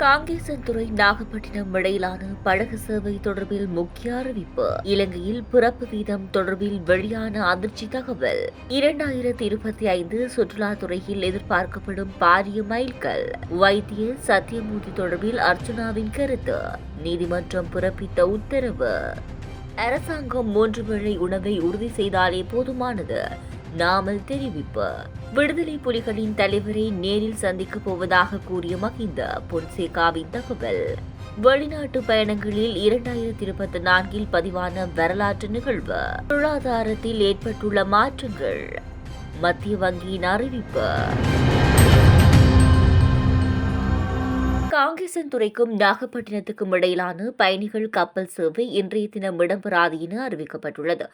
காங்கேசன்துறை நாகப்பட்டினம் இடையிலான படகு சேவை தொடர்பில் முக்கிய அறிவிப்பு. இலங்கையில் பிறப்பு வீதம் தொடர்பில் வெளியான அதிர்ச்சி தகவல். இரண்டாயிரத்தி இருபத்தி ஐந்து சுற்றுலாத்துறையில் எதிர்பார்க்கப்படும் பாரிய மைல்கள் வைத்திய சத்தியமூர்த்தி தொடர்பில் அர்ச்சனாவின் கருத்து. நீதிமன்றம் பிறப்பித்த உத்தரவு. அரசாங்கம் மூன்று வேளை உணவை உறுதி செய்தாலே போதுமானது. நாமல் தெரிவிப்பு. விடுதலை புலிகளின் தலைவரை நேரில் சந்திக்கப் போவதாக கூறிய மஹிந்த பொன்சேகாவின் தகவல். வெளிநாட்டு பயணங்களில் இரண்டாயிரத்தி இருபத்தி நான்கில் பதிவான வரலாற்று நிகழ்வு. பொருளாதாரத்தில் ஏற்பட்டுள்ள மாற்றங்கள். மத்திய வங்கியின் அறிவிப்பு. காங்கேசன் துறைக்கும் நாகப்பட்டினத்துக்கும் இடையிலான பயணிகள் கப்பல் சேவை இன்றைய தினம் இடம்பெறாது என அறிவிக்கப்பட்டுள்ளது.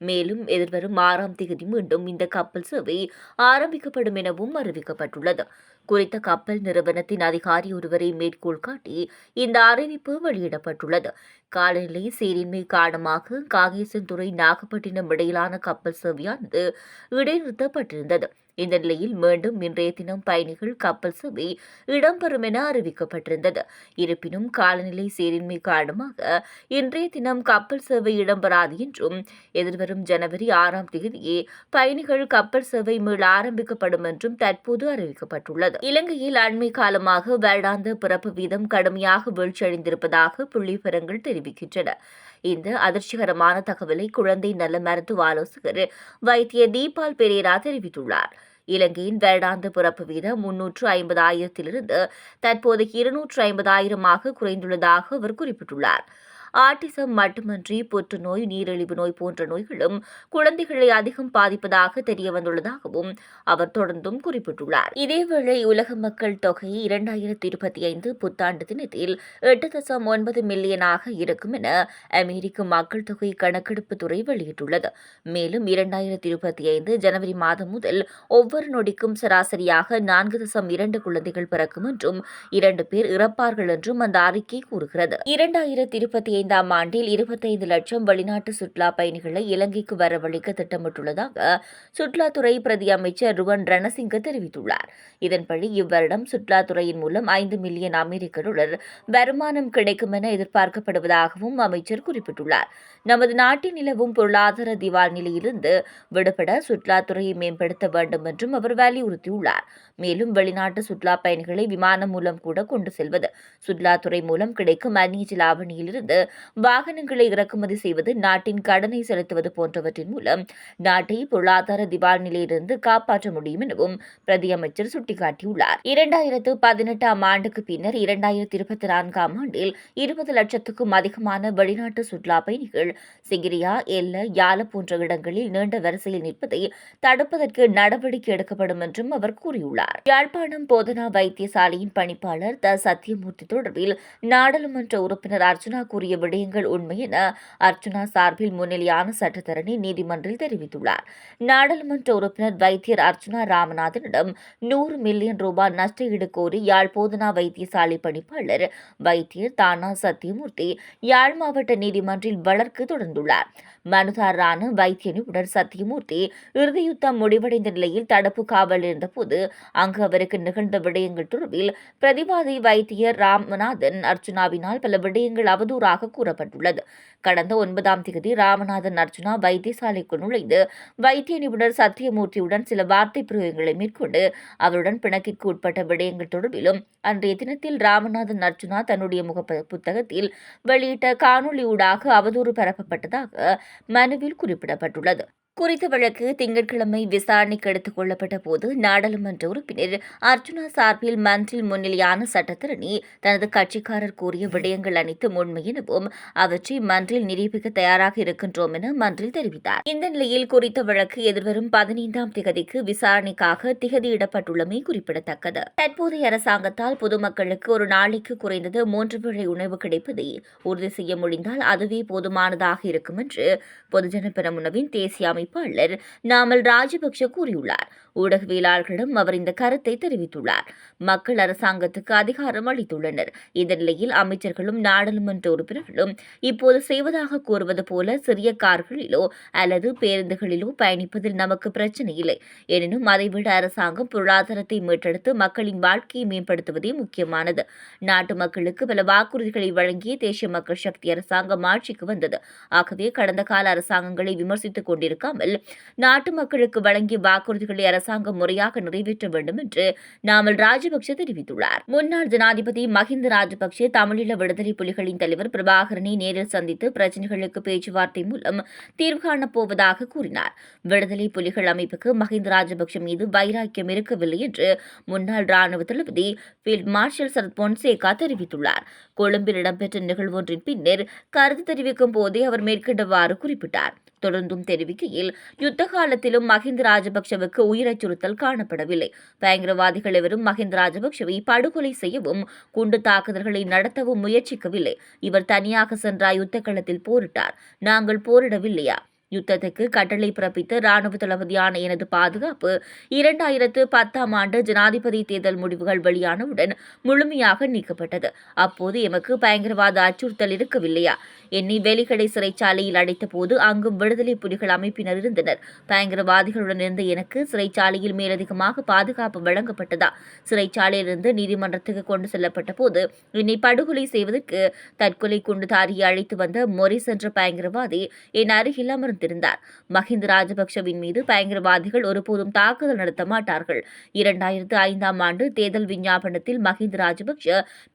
மேலும் எதிர்வரும் ஆறாம் தேதி மீண்டும் இந்த கப்பல் சேவை ஆரம்பிக்கப்படும் எனவும் அறிவிக்கப்பட்டுள்ளது. குறித்த கப்பல் நிறுவனத்தின் அதிகாரி ஒருவரை மேற்கோள் காட்டி இந்த அறிவிப்பு வெளியிடப்பட்டுள்ளது. காலநிலை சீரின்மை காரணமாக காங்கேசன்துறை நாகப்பட்டினம் இடையிலான கப்பல் சேவையானது இடைநிறுத்தப்பட்டிருந்தது. இந்த நிலையில் மீண்டும் இன்றைய தினம் பயணிகள் கப்பல் சேவை இடம்பெறும் என அறிவிக்கப்பட்டிருந்தது. இருப்பினும் காலநிலை சீரின்மை காரணமாக இன்றைய தினம் கப்பல் சேவை இடம்பெறாது என்றும் எதிர்வரும் ஜனவரி ஆறாம் தேதியே பயணிகள் கப்பல் சேவை மீள ஆரம்பிக்கப்படும் என்றும் தற்போது அறிவிக்கப்பட்டுள்ளது. இலங்கையில் அண்மை காலமாக வருடாந்த பிறப்பு வீதம் கடுமையாக வீழ்ச்சியடைந்திருப்பதாக புள்ளிவிவரங்கள் தெரிவிக்கின்றன. இந்த அதிர்ச்சிகரமான தகவலை குழந்தை நல மருத்துவ ஆலோசகர் வைத்திய தீபால் பெரேரா தெரிவித்துள்ளார். இலங்கையின் வருடாந்த பிறப்பு வீதம் முன்னூற்று ஐம்பதாயிரத்திலிருந்து தற்போது இருநூற்று ஐம்பதாயிரமாக குறைந்துள்ளதாக அவர் குறிப்பிட்டுள்ளார். ஆட்டிசம் மட்டுமன்றி புற்றுநோய் நீரிழிவு நோய் போன்ற நோய்களும் குழந்தைகளை அதிகம் பாதிப்பதாக தெரிய வந்துள்ளதாகவும் அவர் தொடர்ந்தும் குறிப்பிட்டுள்ளார். இதேவேளை உலக மக்கள் தொகை இரண்டாயிரத்தி இருபத்தி ஐந்து புத்தாண்டு தினத்தில் எட்டு தசம் ஒன்பது மில்லியனாக இருக்கும் என அமெரிக்க மக்கள் தொகை கணக்கெடுப்பு துறை வெளியிட்டுள்ளது. மேலும் இரண்டாயிரத்தி இருபத்தி ஐந்து ஜனவரி மாதம் முதல் ஒவ்வொரு நொடிக்கும் சராசரியாக நான்கு தசம் இரண்டு குழந்தைகள் பிறக்கும் என்றும் இரண்டு பேர் இறப்பார்கள் என்றும் அந்த அறிக்கை கூறுகிறது. இரண்டாயிரத்தி இருபத்தி ஐந்தாம் ஆண்டில் இருபத்தைந்து லட்சம் வெளிநாட்டு சுற்றுலா பயணிகளை இலங்கைக்கு வரவழைக்க திட்டமிட்டுள்ளதாக சுற்றுலாத்துறை பிரதி அமைச்சர் ருவன் ரணசிங்க தெரிவித்துள்ளார். இதன்படி இவ்வருடம் சுற்றுலாத்துறையின் மூலம் ஐந்து மில்லியன் அமெரிக்க டாலர் வருமானம் கிடைக்கும் என எதிர்பார்க்கப்படுவதாகவும் அமைச்சர் குறிப்பிட்டுள்ளார். நமது நாட்டில் நிலவும் பொருளாதார திவால் நிலையிலிருந்து விடுபட சுற்றுலாத்துறையை மேம்படுத்த வேண்டும் என்றும் அவர் வலியுறுத்தியுள்ளார். மேலும் வெளிநாட்டு சுற்றுலா பயணிகளை விமானம் மூலம் கூட கொண்டு செல்வது சுற்றுலாத்துறை மூலம் கிடைக்கும் அந்நிய லாவணியிலிருந்து வாகனங்களை இறக்குமதி செய்வது நாட்டின் கடனை செலுத்துவது போன்றவற்றின் மூலம் நாட்டை பொருளாதார திவால் நிலையிலிருந்து காப்பாற்ற முடியும் எனவும் பிரதியமைச்சர் சுட்டிக்காட்டியுள்ளார். இரண்டாயிரத்து பதினெட்டாம் ஆண்டுக்கு பின்னர் இரண்டாயிரத்தி இருபத்தி நான்காம் ஆண்டில் இருபது லட்சத்துக்கும் அதிகமான வெளிநாட்டு சுற்றுலா பயணிகள் சிகிரியா எல்ல யால போன்ற இடங்களில் நீண்ட வரிசையில் நிற்பதை தடுப்பதற்கு நடவடிக்கை எடுக்கப்படும் என்றும் அவர் கூறியுள்ளார். யாழ்ப்பாணம் போதனா வைத்தியசாலையின் பணிப்பாளர் த. சத்தியமூர்த்தி தொடர்பில் நாடாளுமன்ற உறுப்பினர் அர்ஜுனா கூறிய விடயங்கள் உண்மை என அர்ச்சுனா சார்பில் முன்னிலையான சட்டத்தரணி நீதிமன்றில் தெரிவித்துள்ளார். நாடாளுமன்ற உறுப்பினர் வைத்தியர் அர்ச்சுனா ராமநாதனிடம் நூறு மில்லியன் ரூபாய் நஷ்டஈடு கோரி யாழ் போதனா வைத்தியசாலை பணிப்பாளர் வைத்தியர் தானா சத்தியமூர்த்தி யாழ் மாவட்ட நீதிமன்றில் வழக்கு தொடர்ந்துள்ளார். மனுதாரரான வைத்திய நிபுணர் சத்தியமூர்த்தி இறுதியுத்தம் முடிவடைந்த நிலையில் தடுப்பு காவல் இருந்தபோது அங்கு அவருக்கு நிகழ்ந்த விடயங்கள் தொடர்பில் பிரதிவாதி வைத்தியர் ராமநாதன் அர்ச்சுனாவினால் பல விடயங்கள் அவதூறாக கூறப்பட்டுள்ளது. கடந்த ஒன்பதாம் தேதி ராமநாதன் அர்ஜுனா வைத்தியசாலைக்கு நுழைந்து வைத்திய நிபுணர் சத்தியமூர்த்தியுடன் சில வார்த்தை பிரயோகங்களை மேற்கொண்டு அவருடன் பிணக்கிற்கு உட்பட்ட விடயங்கள் தொடர்பிலும் அன்றைய தினத்தில் ராமநாதன் அர்ஜுனா தன்னுடைய முக புத்தகத்தில் வெளியிட்ட காணொலியூடாக அவதூறு பரப்பப்பட்டதாக மனுவில் குறிப்பிடப்பட்டுள்ளது. குறித்த வழக்கு திங்கட்கிழமை விசாரணைக்கு எடுத்துக் கொள்ளப்பட்ட போது நாடாளுமன்ற உறுப்பினர் அர்ஜுனா சார்பில் மன்றில் முன்னிலையான சட்டத்திரணி தனது கட்சிக்காரர் கூறிய விடயங்கள் அனைத்தும் உண்மை எனவும் அவற்றை மன்றில் நிரூபிக்க தயாராக இருக்கின்றோம் என மன்றில் தெரிவித்தார். இந்த நிலையில் குறித்த வழக்கு எதிர்வரும் பதினைந்தாம் திகதிக்கு விசாரணைக்காக திகதியிடப்பட்டுள்ளமை குறிப்பிடத்தக்கது. தற்போதைய அரசாங்கத்தால் பொதுமக்களுக்கு ஒரு நாளைக்கு குறைந்தது மூன்று வேளை உணவு கிடைப்பதை உறுதி செய்ய முடிந்தால் அதுவே போதுமானதாக இருக்கும் என்று பொதுஜன பெரமுனவின் தேசிய அமைப்பாளர் நாமல் ராஜபக்ஷ கூறியுள்ளார். ஊடகவியலாளர்களிடம் அவர் இந்த கருத்தை தெரிவித்துள்ளார். மக்கள் அரசாங்கத்துக்கு அதிகாரம் அளித்துள்ளனர். இந்த நிலையில் அமைச்சர்களும் நாடாளுமன்ற உறுப்பினர்களும் இப்போது செய்வதாக கூறுவது போல சிறிய கார்களிலோ அல்லது பேருந்துகளிலோ பயணிப்பதில் நமக்கு பிரச்சனை இல்லை. எனினும் அதைவிட அரசாங்கம் பொருளாதாரத்தை மீட்டெடுத்து மக்களின் வாழ்க்கையை மேம்படுத்துவதே முக்கியமானது. நாட்டு மக்களுக்கு பல வாக்குறுதிகளை வழங்கிய தேசிய மக்கள் சக்தி அரசாங்கம் ஆட்சிக்கு வந்தது. ஆகவே கடந்த கால அரசாங்கங்களை விமர்சித்துக் கொண்டிருக்காமல் நாட்டு மக்களுக்கு வழங்கிய வாக்குறுதிகளை அரசாங்கம் முறையாக நிறைவேற்ற வேண்டும் என்று நாமல் ராஜபக்சே தெரிவித்துள்ளார். முன்னாள் ஜனாதிபதி மஹிந்த ராஜபக்ஷ தமிழீழ விடுதலை புலிகளின் தலைவர் பிரபாகரனை நேரில் சந்தித்து பிரச்சினைகளுக்கு பேச்சுவார்த்தை மூலம் தீர்வு காணப் போவதாக கூறினார். விடுதலை புலிகள் அமைப்புக்கு மஹிந்த ராஜபக்ஷ மீது வைராக்கியம் இருக்கவில்லை என்று முன்னாள் ராணுவ தளபதி ஃபீல்ட் மார்ஷல் சரத் பொன்சேகா தெரிவித்துள்ளார். கொழும்பில் இடம்பெற்ற நிகழ்வொன்றின் பின்னர் கருத்து தெரிவிக்கும் போதே அவர் மேற்கண்டவாறு குறிப்பிட்டார். தொடர்ந்தும் தெரிவிக்கையில் யுத்த காலத்திலும் மஹிந்த ராஜபக்சவுக்கு உயிர் அச்சுறுத்தல் காணப்படவில்லை. பயங்கரவாதிகள் எவரும் மஹிந்த ராஜபக்சவை படுகொலை செய்யவும் குண்டு தாக்குதல்களை நடத்தவும் முயற்சிக்கவில்லை. இவர் தனியாக சென்றார் யுத்த களத்தில் போரிட்டார். நாங்கள் போரிடவில்லையா? யுத்தத்துக்கு கட்டளை பிறப்பித்த ராணுவ தளபதியான எனது பாதுகாப்பு இரண்டாயிரத்து பத்தாம் ஆண்டு ஜனாதிபதி தேர்தல் முடிவுகள் வெளியானவுடன் முழுமையாக நீக்கப்பட்டது. அப்போது எமக்கு பயங்கரவாத அச்சுறுத்தல் இருக்கவில்லையா? என்னை வேலிக்கடை சிறைச்சாலையில் அடைத்த போது அங்கும் விடுதலை புலிகள் அமைப்பினர் இருந்தனர். பயங்கரவாதிகளுடன் இருந்த எனக்கு சிறைச்சாலையில் மேலதிகமாக பாதுகாப்பு வழங்கப்பட்டதா? சிறைச்சாலையிலிருந்து நீதிமன்றத்துக்கு கொண்டு செல்லப்பட்ட போது என்னை படுகொலை செய்வதற்கு தற்கொலை குண்டுதாரியை அழைத்து வந்த மொரிஸ் என்ற பயங்கரவாதி என் அருகில் அமர்ந்திருந்தார் மஹிந்த ராஜபக்சவின் மீது பயங்கரவாதிகள் ஒருபோதும் தாக்குதல் நடத்த மாட்டார்கள். இரண்டாயிரத்து ஐந்தாம் ஆண்டு தேர்தல் விஞ்ஞாபனத்தில் மஹிந்த ராஜபக்ஷ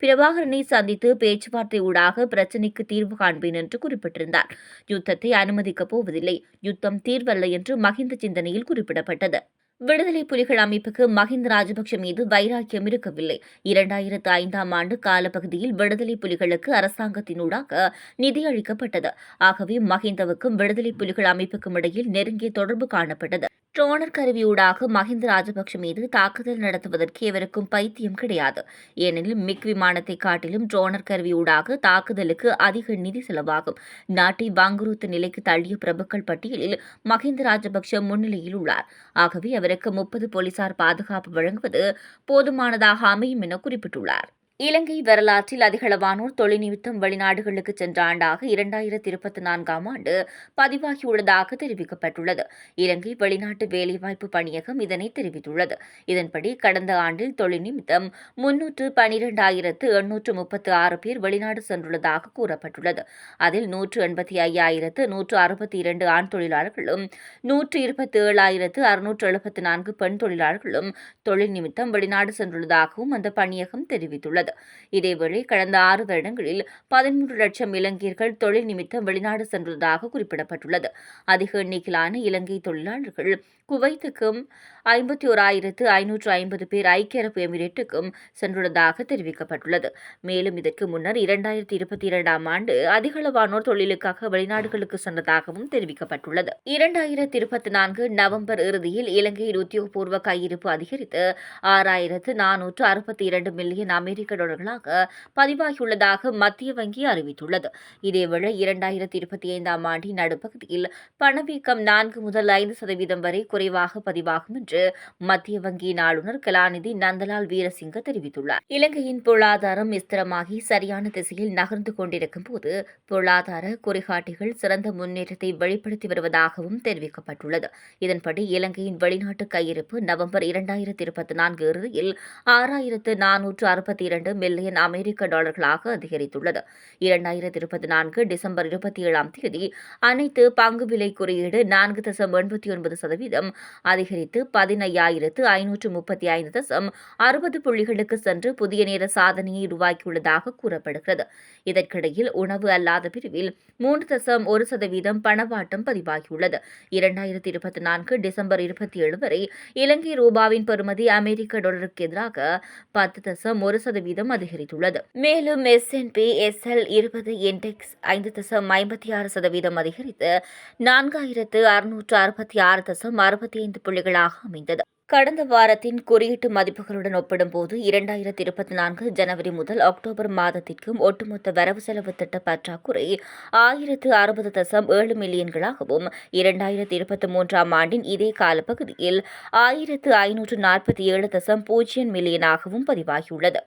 பிரபாகரனை சந்தித்து பேச்சுவார்த்தை ஊடாக பிரச்சினைக்கு தீர்வு காண்பேன் என்று குறிப்பிட்டிருந்தார். யுத்தத்தை அனுமதிக்கப் போவதில்லை. யுத்தம் தீர்வல்ல என்று மஹிந்த சிந்தனையில் குறிப்பிடப்பட்டது. விடுதலை புலிகள் அமைப்புக்கு மஹிந்த ராஜபக்ஷ மீது வைராக்கியம் இருக்கவில்லை. இரண்டாயிரத்து ஐந்தாம் ஆண்டு காலப்பகுதியில் விடுதலை புலிகளுக்கு அரசாங்கத்தினூடாக நிதி அளிக்கப்பட்டது. ஆகவே மஹிந்தவுக்கும் விடுதலை புலிகள் அமைப்புக்கும் இடையில் நெருங்கிய தொடர்பு காணப்பட்டது. ட்ரோனர் கருவியூடாக மஹிந்த ராஜபக்ஷ மீது தாக்குதல் நடத்துவதற்கு எவருக்கும் பைத்தியம் கிடையாது. ஏனெனில் மிக் விமானத்தை காட்டிலும் ட்ரோனர் கருவியூடாக தாக்குதலுக்கு அதிக நிதி செலவாகும். நாட்டை வாங்குறுத்த நிலைக்கு தள்ளிய பிரபுக்கள் பட்டியலில் மஹிந்த ராஜபக்ஷ முன்னிலையில் உள்ளார். ஆகவே அவருக்கு முப்பது போலீசார் பாதுகாப்பு வழங்குவது போதுமானதாக அமையும் என குறிப்பிட்டுள்ளார். இலங்கை வரலாற்றில் அதிகளவானோர் தொழில் நிமித்தம் வெளிநாடுகளுக்கு சென்ற ஆண்டாக இரண்டாயிரத்தி இருபத்தி நான்காம் ஆண்டு பதிவாகியுள்ளதாக தெரிவிக்கப்பட்டுள்ளது. இலங்கை வெளிநாட்டு வேலைவாய்ப்பு பணியகம் இதனை தெரிவித்துள்ளது. இதன்படி கடந்த ஆண்டில் தொழில் நிமித்தம் முன்னூற்று பனிரெண்டாயிரத்து எண்ணூற்று முப்பத்து ஆறு பேர் வெளிநாடு சென்றுள்ளதாக கூறப்பட்டுள்ளது. அதில் நூற்று எண்பத்தி ஐயாயிரத்து நூற்று அறுபத்தி இரண்டு ஆண் தொழிலாளர்களும் நூற்று இருபத்தி ஏழாயிரத்து அறுநூற்று எழுபத்தி நான்கு பெண் தொழிலாளர்களும் தொழில் நிமித்தம் வெளிநாடு சென்றுள்ளதாகவும் அந்த பணியகம் தெரிவித்துள்ளது. வருகிறது இதேவேளை கடந்த ஆறு வருடங்களில் பதிமூன்று லட்சம் இலங்கையர்கள் தொழில் நிமித்தம் வெளிநாடு சென்றுள்ளதாக குறிப்பிடப்பட்டுள்ளது. அதிக எண்ணிக்கையிலான இலங்கை தொழிலாளர்கள் குவைத்துக்கும் ஐம்பத்தி ஓராயிரத்து ஐநூற்று ஐம்பது பேர் ஐக்கிய அரபு எமிரேட்டுக்கும் சென்றுள்ளதாக தெரிவிக்கப்பட்டுள்ளது. மேலும் இதற்கு முன்னர் இரண்டாயிரத்தி இருபத்தி இரண்டாம் ஆண்டு அதிகளவானோர் தொழிலுக்காக வெளிநாடுகளுக்கு சென்றதாகவும் தெரிவிக்கப்பட்டுள்ளது. இரண்டாயிரத்தி இருபத்தி நான்கு நவம்பர் இறுதியில் இலங்கையின் உத்தியோகபூர்வ கையிருப்பு அதிகரித்து ஆறாயிரத்து நானூற்று அறுபத்தி இரண்டு மில்லியன் அமெரிக்க டாலர்களாக பதிவாகியுள்ளதாக மத்திய வங்கி அறிவித்துள்ளது. இதேவேளை இரண்டாயிரத்தி இருபத்தி ஐந்தாம் ஆண்டின் நடுப்பகுதியில் பணவீக்கம் நான்கு முதல் ஐந்து சதவீதம் வரை குறைவாக பதிவாகும் என்று மத்திய வங்கியின் ஆளுநர் கலாநிதி நந்தலால் வீரசிங்க தெரிவித்துள்ளார். இலங்கையின் பொருளாதாரம் விஸ்திரமாகி சரியான திசையில் நகர்ந்து கொண்டிருக்கும் போது பொருளாதார குறிகாட்டிகள் சிறந்த முன்னேற்றத்தை வெளிப்படுத்தி வருவதாகவும் தெரிவிக்கப்பட்டுள்ளது. இதன்படி இலங்கையின் வெளிநாட்டு கையிருப்பு நவம்பர் இரண்டாயிரத்தி இருபத்தி நான்கு இறுதியில் ஆறாயிரத்து நானூற்று அறுபத்தி இரண்டு மில்லியன் அமெரிக்க டாலர்களாக அதிகரித்துள்ளது. இரண்டாயிரத்தி இருபத்தி நான்கு டிசம்பர் இருபத்தி ஏழாம் தேதி அனைத்து பங்கு விலை குறியீடு நான்கு தசம் எண்பத்தி ஒன்பது சதவீதம் அதிகரித்து பதினையாயிரத்து ஐநூற்று முப்பத்தி ஐந்து தசம் அறுபது புள்ளிகளுக்கு சென்று புதிய நேர சாதனையை உருவாக்கியுள்ளதாக கூறப்படுகிறது. இதற்கிடையில் உணவு அல்லாத பிரிவில் மூன்று தசம் ஒரு சதவீதம் பணவாட்டம் பதிவாகியுள்ளது. இரண்டாயிரத்தி இருபத்தி நான்கு டிசம்பர் இருபத்தி ஏழு வரை இலங்கை ரூபாவின் பெறுமதி அமெரிக்க டாலருக்கு எதிராக பத்து தசம் ஒரு சதவீதம் அதிகரித்துள்ளது. மேலும் S and P S L இருபது இண்டெக்ஸ் ஐந்து தசம் ஐம்பத்தி ஆறு சதவீதம் அதிகரித்து நான்காயிரத்து அறுநூற்று அறுபத்தி ஆறு தசம் அறுபத்தி ஐந்து புள்ளிகளாக அமைந்தது. கடந்த வாரத்தின் குறியீட்டு மதிப்புகளுடன் ஒப்பிடும்போது இரண்டாயிரத்தி இருபத்தி நான்கு ஜனவரி முதல் அக்டோபர் மாதத்திற்கும் ஒட்டுமொத்த வரவு செலவு திட்ட பற்றாக்குறை ஆயிரத்து அறுபது தசம் ஏழு மில்லியன்களாகவும் இரண்டாயிரத்தி இருபத்தி மூன்றாம் ஆண்டின் இதே காலப்பகுதியில் ஆயிரத்து ஐநூற்று நாற்பத்தி ஏழு தசம் பூஜ்ஜியம் மில்லியனாகவும் பதிவாகியுள்ளது.